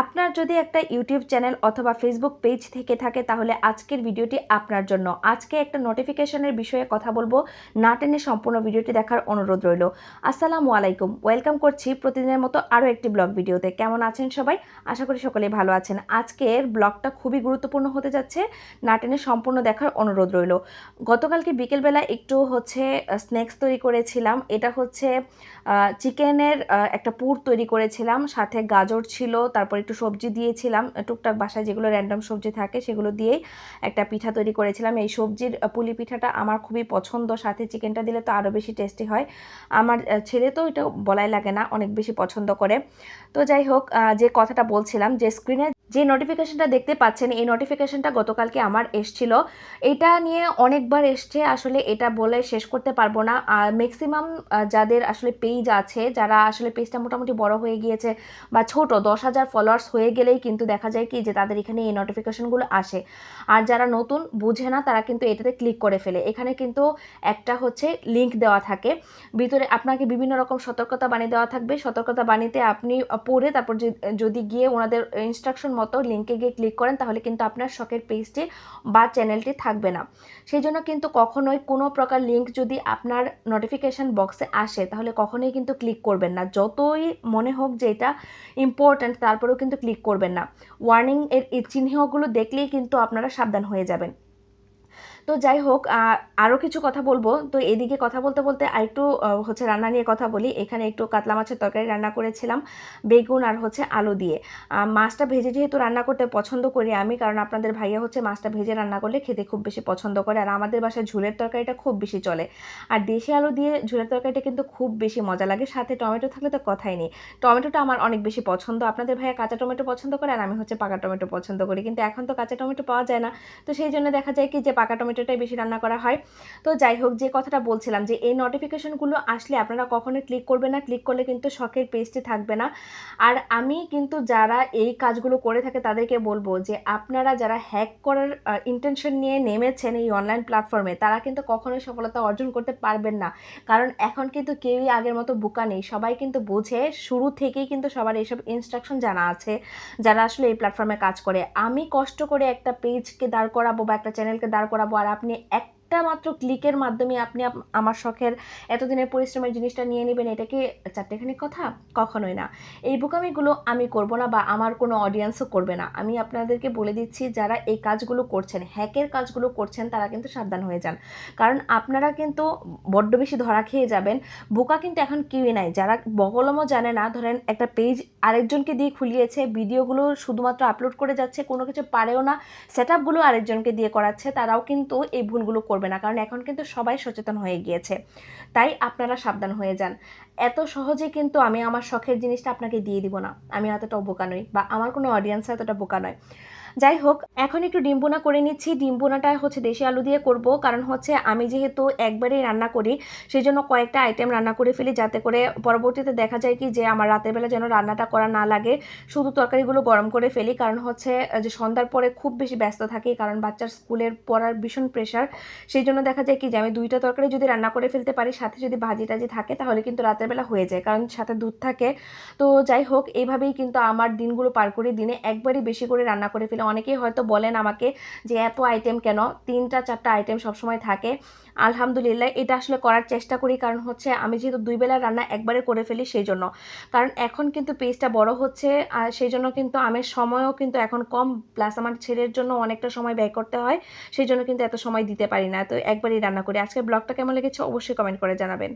আপনার যদি একটা ইউটিউব চ্যানেল অথবা ফেসবুক পেজ থেকে থাকে, তাহলে আজকের ভিডিওটি আপনার জন্য। আজকে একটা নোটিফিকেশনের বিষয়ে কথা বলব। না টেনে সম্পূর্ণ ভিডিওটি দেখার অনুরোধ রইল। আসসালামু আলাইকুম। ওয়েলকাম করছি প্রতিদিনের মতো আরও একটি ব্লগ ভিডিওতে। কেমন আছেন সবাই? আশা করি সকলেই ভালো আছেন। আজকের ব্লগটা খুবই গুরুত্বপূর্ণ হতে যাচ্ছে। না টেনে সম্পূর্ণ দেখার অনুরোধ রইল। গতকালকে বিকেলবেলা একটু হচ্ছে স্ন্যাক্স তৈরি করেছিলাম। এটা হচ্ছে চিকেনের একটা পুর তৈরি করেছিলাম। সাথে গাজর ছিল, তারপর একটু সবজি দিয়েছিলাম, টুকটাক বাসায় যেগুলো র্যান্ডম সবজি থাকে সেগুলো দিয়েই একটা পিঠা তৈরি করেছিলাম। এই সবজির পুলি পিঠাটা আমার খুবই পছন্দ, সাথে চিকেনটা দিলে তো আরও বেশি টেস্টি হয়। আমার ছেলে তো এটা বলাই লাগে না, অনেক বেশি পছন্দ করে। তো যাই হোক যে কথাটা বলছিলাম যে স্ক্রিনে যে নোটিফিকেশনটা দেখতে পাচ্ছেন, এই নোটিফিকেশনটা গতকালকে আমার এসছিল। এটা নিয়ে অনেকবার এসছে, আসলে এটা বলে শেষ করতে পারব না। আর ম্যাক্সিমাম যাদের আসলে পেজ আছে, যারা আসলে পেজটা মোটামুটি বড় হয়ে গিয়েছে বা ছোট, দশ হাজার ফলোয়ার্স হয়ে গেলেই কিন্তু দেখা যায় কি যে তাদের এখানে এই নোটিফিকেশনগুলো আসে। আর যারা নতুন, বুঝে না, তারা কিন্তু এটাতে ক্লিক করে ফেলে। এখানে কিন্তু একটা হচ্ছে লিঙ্ক দেওয়া থাকে। ভিতরে আপনাকে বিভিন্ন রকম সতর্কতা বানিয়ে দেওয়া থাকবে। সতর্কতা বানিতে আপনি পড়ে তারপর যদি গিয়ে ওনাদের ইনস্ট্রাকশন মতো লিঙ্কে গিয়ে ক্লিক করেন, তাহলে কিন্তু আপনার শখের পেজটি বা চ্যানেলটি থাকবে না। সেই জন্য কিন্তু কখনোই কোনো প্রকার লিঙ্ক যদি আপনার নোটিফিকেশান বক্সে আসে, তাহলে কখনোই কিন্তু ক্লিক করবেন না। যতই মনে হোক যে এটা ইম্পর্ট্যান্ট তারপরেও কিন্তু ক্লিক করবেন না। ওয়ার্নিং এর চিহ্নগুলো দেখলেই কিন্তু আপনারা সাবধান হয়ে যাবেন। তো যাই হোক আরও কিছু কথা বলব। তো এদিকে কথা বলতে বলতে আরেকটু হচ্ছে রান্না নিয়ে কথা বলি। এখানে একটু কাতলা মাছের তরকারি রান্না করেছিলাম, বেগুন আর হচ্ছে আলু দিয়ে। মাছটা ভেজে যেহেতু রান্না করতে পছন্দ করি আমি, কারণ আপনাদের ভাইয়া হচ্ছে মাছটা ভেজে রান্না করলে খেতে খুব বেশি পছন্দ করে। আর আমাদের বাসায় ঝুলের তরকারিটা খুব বেশি চলে। আর দেশি আলু দিয়ে ঝুলের তরকারিটা কিন্তু খুব বেশি মজা লাগে। সাথে টমেটো থাকলে তো কথাই নেই। টমেটোটা আমার অনেক বেশি পছন্দ। আপনাদের ভাইয়া কাঁচা টমেটো পছন্দ করে আর আমি হচ্ছে পাকা টমেটো পছন্দ করি। কিন্তু এখন তো কাঁচা টমেটো পাওয়া যায় না। তো সেই জন্য দেখা যায় কি যে পাকা টমেটো টমেটোটাই বেশি রান্না করা হয়। তো যাই হোক, যে কথাটা বলছিলাম যে এই নোটিফিকেশনগুলো আসলে আপনারা কখনোই ক্লিক করবেন না। ক্লিক করলে কিন্তু শখের পেজটি থাকবে না। আর আমি কিন্তু যারা এই কাজগুলো করে থাকে, তাদেরকে বলব যে আপনারা যারা হ্যাক করার ইন্টেনশন নিয়ে নেমেছেন এই অনলাইন প্ল্যাটফর্মে তারা কিন্তু কখনোই সফলতা অর্জন করতে পারবেন না। কারণ এখন কিন্তু কেউই আগের মতো বোকা নেই। সবাই কিন্তু বোঝে, শুরু থেকেই কিন্তু সবার এইসব ইনস্ট্রাকশন জানা আছে, যারা আসলে এই প্ল্যাটফর্মে কাজ করে। আমি কষ্ট করে একটা পেজকে দাঁড় করাবো বা একটা চ্যানেলকে দাঁড় করাবো আর আপনি একটা মাত্র ক্লিকের মাধ্যমে আপনি আমার শখের এতদিনের পরিশ্রমের জিনিসটা নিয়ে নেবেন, এটা কি চারটেখানি কথা? কখনোই না। এই বোকামিগুলো আমি করব না বা আমার কোনো অডিয়েন্সও করবে না। আমি আপনাদেরকে বলে দিচ্ছি, যারা এই কাজগুলো করছেন, হ্যাকের কাজগুলো করছেন, তারা কিন্তু সাবধান হয়ে যান। কারণ আপনারা কিন্তু বড্ড বেশি ধরা খেয়ে যাবেন। বোকা কিন্তু এখন কেউই নাই। যারা বগলমও জানে না, ধরেন একটা পেজ আরেকজনকে দিয়ে খুলিয়েছে, ভিডিওগুলো শুধুমাত্র আপলোড করে যাচ্ছে, কোনো কিছু পারেও না সেট আপগুলো আরেকজনকে দিয়ে করাচ্ছে, তারাও কিন্তু এই ভুলগুলো করবে না, কারণ এখন কিন্তু সবাই সচেতন হয়ে গিয়েছে। তাই আপনারা সাবধান হয়ে যান। এত সহজে কিন্তু আমি আমার শখের জিনিসটা আপনাকে দিয়ে দিব না। আমি এতটা বোকা নই বা আমার কোনো অডিয়েন্স এতটা বোকা নয়। যাই হোক এখন একটু ডিম্বুনা করে নিচ্ছি। ডিম্বুনাটা হচ্ছে দেশি আলু দিয়ে করব। কারণ হচ্ছে আমি যেহেতু একবারেই রান্না করি সেই জন্য কয়েকটা আইটেম রান্না করে ফেলি যাতে করে পরবর্তীতে দেখা যায় কি যে আমার রাতের বেলা যেন রান্নাটা করা না লাগে, শুধু তরকারিগুলো গরম করে ফেলি। কারণ হচ্ছে যে সন্ধ্যার পরে খুব বেশি ব্যস্ত থাকি, কারণ বাচ্চার স্কুলের পড়ার ভীষণ প্রেশার সেই জন্য দেখা যায় কি যে আমি দুইটা তরকারি যদি রান্না করে ফেলতে পারি, সাথে যদি ভাজি টাজি থাকে, তাহলে কিন্তু রাতের বেলা হয়ে যায়, কারণ সাথে দুধ থাকে। তো যাই হোক এইভাবেই কিন্তু আমার দিনগুলো পার করে দিনে একবারই বেশি করে রান্না করে ফেলি। অনেকেই হয়তো বলেন আমাকে যে এত আইটেম কেন? তিনটা, চারটা আইটেম সবসময় থাকে। আলহামদুলিল্লাহ, এটা আসলে করার চেষ্টা করি। কারণ হচ্ছে আমি যেহেতু দুই বেলা রান্না একবারে করে ফেলি সেই জন্য কারণ এখন কিন্তু পেজটা বড় হচ্ছে, আর সেই জন্য কিন্তু আমের সময়ও কিন্তু এখন কম। প্লাস আমার ছেলের জন্য অনেকটা সময় ব্যয় করতে হয় সেই জন্য কিন্তু এত সময় দিতে পারি না। তো একবারই রান্না করি। আজকের ব্লগটা কেমন লেগেছে অবশ্যই কমেন্ট করে জানাবেন।